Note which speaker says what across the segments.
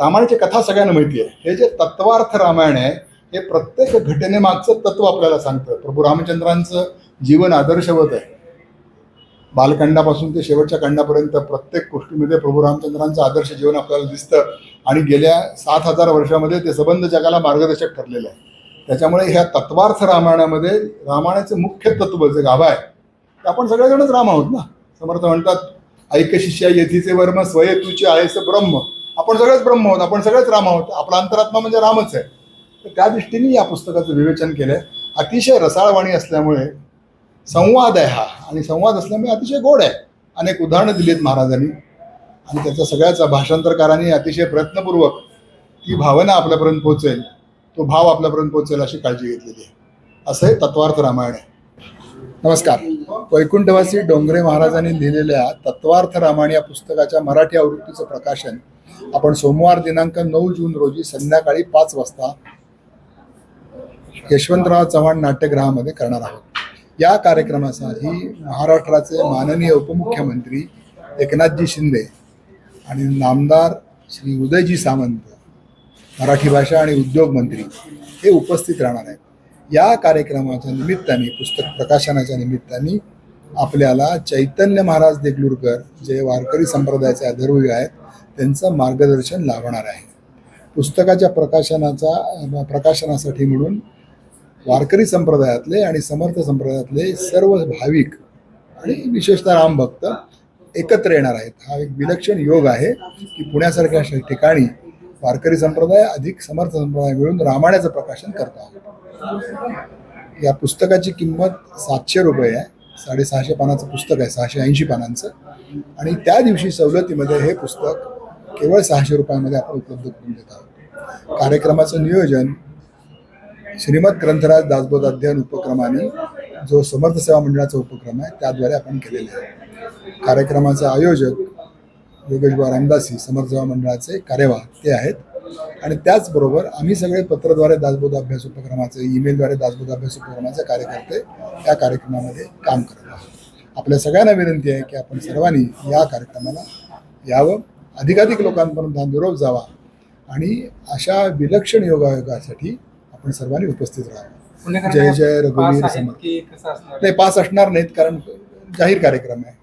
Speaker 1: रामायणाची कथा सगळ्यांना माहिती आहे. हे जे तत्वार्थ रामायण आहे हे प्रत्येक घटनेमागचं तत्व आपल्याला सांगतं. प्रभू रामचंद्रांचं जीवन आदर्शवत आहे. बालकांडापासून ते शेवटच्या कांडापर्यंत प्रत्येक गोष्टीमध्ये प्रभू रामचंद्रांचं आदर्श जीवन आपल्याला दिसतं. आणि गेल्या सात हजार वर्षामध्ये ते सबंध जगाला मार्गदर्शक ठरलेलं आहे. त्याच्यामुळे ह्या तत्वार्थ रामायणामध्ये रामायणाचं मुख्य तत्व जे गाभा आहे ते आपण सगळेजणच राम आहोत ना? समर्थ म्हणतात ऐक शिष्या येथीचे वर्म स्वय तुचे आहेस ब्रह्म. आपण सगळेच ब्रह्म आहोत आपण सगळेच राम आहोत आपला अंतरात्मा म्हणजे रामच आहे. तर त्या दृष्टीने या पुस्तकाचं विवेचन केलं आहे अतिशय रसाळवाणी असल्यामुळे संवाद आहे हा. आणि संवाद असल्यामुळे अतिशय गोड आहे. अनेक उदाहरणं दिलीत महाराजांनी. आणि त्याचा सगळ्याचा भाषांतरकारांनी अतिशय प्रयत्नपूर्वक ती भावना आपल्यापर्यंत पोहोचेल. तो भाव आपल्यापर्यंत पोहोचेल अशी काळजी घेतलेली आहे. असं हे तत्वार्थ रामायण आहे. नमस्कार. वैकुंठवासी डोंगरे महाराजांनी लिहिलेल्या तत्वार्थ रामायण या पुस्तकाच्या मराठी आवृत्तीचं प्रकाशन आपण सोमवार दिनांक नऊ जून रोजी संध्याकाळी पाच वाजता यशवंतराव चव्हाण नाट्यगृहामध्ये करणार आहोत. या कार्यक्रमासाठी महाराष्ट्राचे माननीय उपमुख्यमंत्री एकनाथजी शिंदे आणि नामदार श्री उदयजी सामंत मराठी भाषा आणि उद्योग मंत्री हे उपस्थित राहणार आहेत. या कार्यक्रमाच्या निमित्ताने पुस्तक प्रकाशनाच्या निमित्ताने आपल्याला चैतन्य महाराज देगलूरकर जे वारकरी संप्रदायाचे अधर्वी आहेत त्यांचं मार्गदर्शन लाभणार आहे. पुस्तकाच्या प्रकाशनाचा प्रकाशनासाठी म्हणून वारकरी संप्रदायातले आणि समर्थ संप्रदायातले सर्व भाविक आणि विशेषतः रामभक्त एकत्र येणार आहेत. हा एक विलक्षण योग आहे की पुण्यासारख्या ठिकाणी वारकरी संप्रदाय अधिक समर्थ संप्रदाय मिळून रामायणाचं प्रकाशन करत आहोत या पुस्तकाची किंमत सातशे रुपये आहे. साडेसहाशे पानाचं पुस्तक आहे सहाशे ऐंशी पानांचं. आणि त्या दिवशी सवलतीमध्ये हे पुस्तक केवळ सहाशे रुपयामध्ये आपण उपलब्ध करून देत आहोत. कार्यक्रमाचं नियोजन श्रीमद ग्रंथराज दासबोध अध्ययन उपक्रमाने जो समर्थ सेवा मंडळाचा उपक्रम आहे त्याद्वारे आपण केलेले आहे. कार्यक्रमाचा आयोजक योगेशबा रामदासी समर्थ सेवा मंडळाचे कार्यवाह ते आहेत. आणि त्याचबरोबर आम्ही सगळे पत्रद्वारे दासबोध अभ्यास उपक्रमाचे ईमेलद्वारे दासबोध अभ्यास उपक्रमाचे कार्यकर्ते या कार्यक्रमामध्ये काम करत आहोत. आपल्या सगळ्यांना विनंती आहे की आपण सर्वांनी या कार्यक्रमाला यावं. अधिकाधिक लोकांपर्यंत हा निरोप जावा आणि अशा विलक्षण योगायोगासाठी आपण सर्वांनी उपस्थित राहावं. जय जय रघुवीर समर्थ.
Speaker 2: की कसं असणार?
Speaker 1: नाही पास असणार नाहीत कारण जाहीर कार्यक्रम आहे.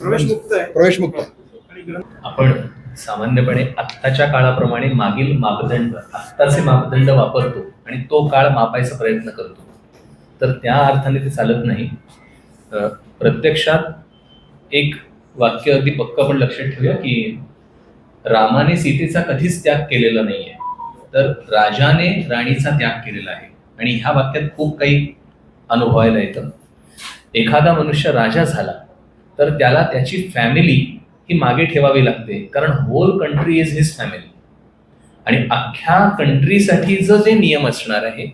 Speaker 2: प्रवेश मुक्त आहे.
Speaker 1: प्रवेश मुक्त आहे.
Speaker 2: आणि ग्रंथ
Speaker 3: आपण सामान्यपणे आत्ताच्या काळाप्रमाणे मागील मापदंड आत्ताचे मापदंड वापरतो आणि तो काळ मापायचा प्रयत्न करतो. तर त्या अर्थाने ते चालत नाही. प्रत्यक्षात एक वाक्य अगदी पक्क आपण लक्षात ठेवूया की रामाने सीतेचा कधीच त्याग केलेला नाही आहे तर राजाने राणीचा त्याग केलेला आहे. आणि ह्या वाक्यात खूप काही अनुभवायला येतं. एखादा मनुष्य राजा झाला तर त्याला त्याची फॅमिली ही मागे ठेवावी लागते. कारण whole country is his family आणि अख्ख्या कंट्रीसाठीचं जे नियम असणार आहे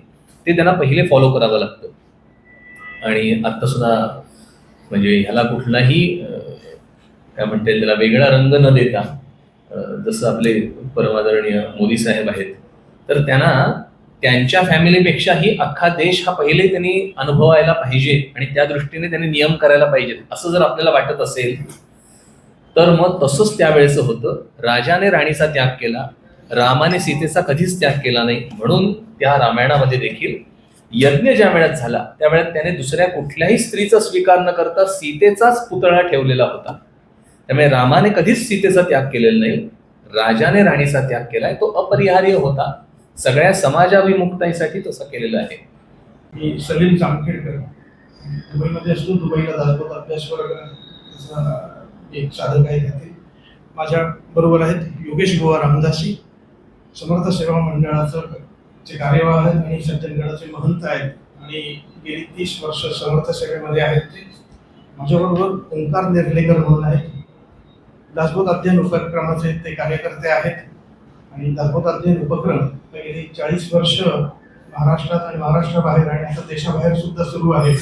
Speaker 3: ते त्यांना पहिले फॉलो करावं लागतं. आणि आता सुद्धा म्हणजे ह्याला कुठलाही काय म्हणते त्याला वेगळा रंग न देता जसं आपले परमादरणीय मोदी साहेब आहेत तर त्यांना त्यांच्या फॅमिलीपेक्षाही अख्खा देश हा पहिले त्यांनी अनुभवायला पाहिजे आणि त्या दृष्टीने त्यांनी नियम करायला पाहिजेत. असं जर आपल्याला वाटत असेल तर मग तसंच त्यावेळेचं होतं. राजाने राणीचा त्याग केला. रामाने सीतेचा कधीच त्याग केला नाही. म्हणून त्या रामायणामध्ये देखील यज्ञ ज्या वेळात झाला त्या वेळात त्याने दुसऱ्या कुठल्याही स्त्रीचा स्वीकार न करता सीतेचाच पुतळा ठेवलेला होता. त्यामुळे रामाने कधीच सीतेचा त्याग केलेला नाही. राजाने राणीचा त्याग केलाय. तो अपरिहार्य होता. सगळ्या समाजाभिमुक्ताईसाठी तसं केलेलं आहे.
Speaker 2: मी सलीम जामखेडकर. दुबईमध्ये असतो दुबईला दाखवत अभ्यास एक साधक आहे ते माझ्या बरोबर आहेत योगेश बुवा रामदासी समर्थ सेवा मंडळाचं जे कार्यवाह आहेत आणि सज्जनगडाचे महंत आहेत आणि गेली तीस वर्ष समर्थ सेवेमध्ये आहेत ते. माझ्याबरोबर ओंकार निर्लेकर म्हणून आहेत. दासबोध अध्ययन उपक्रमाचे ते कार्यकर्ते आहेत. आणि दासबोध अध्ययन उपक्रम गेली चाळीस वर्ष महाराष्ट्रात आणि महाराष्ट्राबाहेर आणि आता देशाबाहेर सुद्धा सुरू आहे.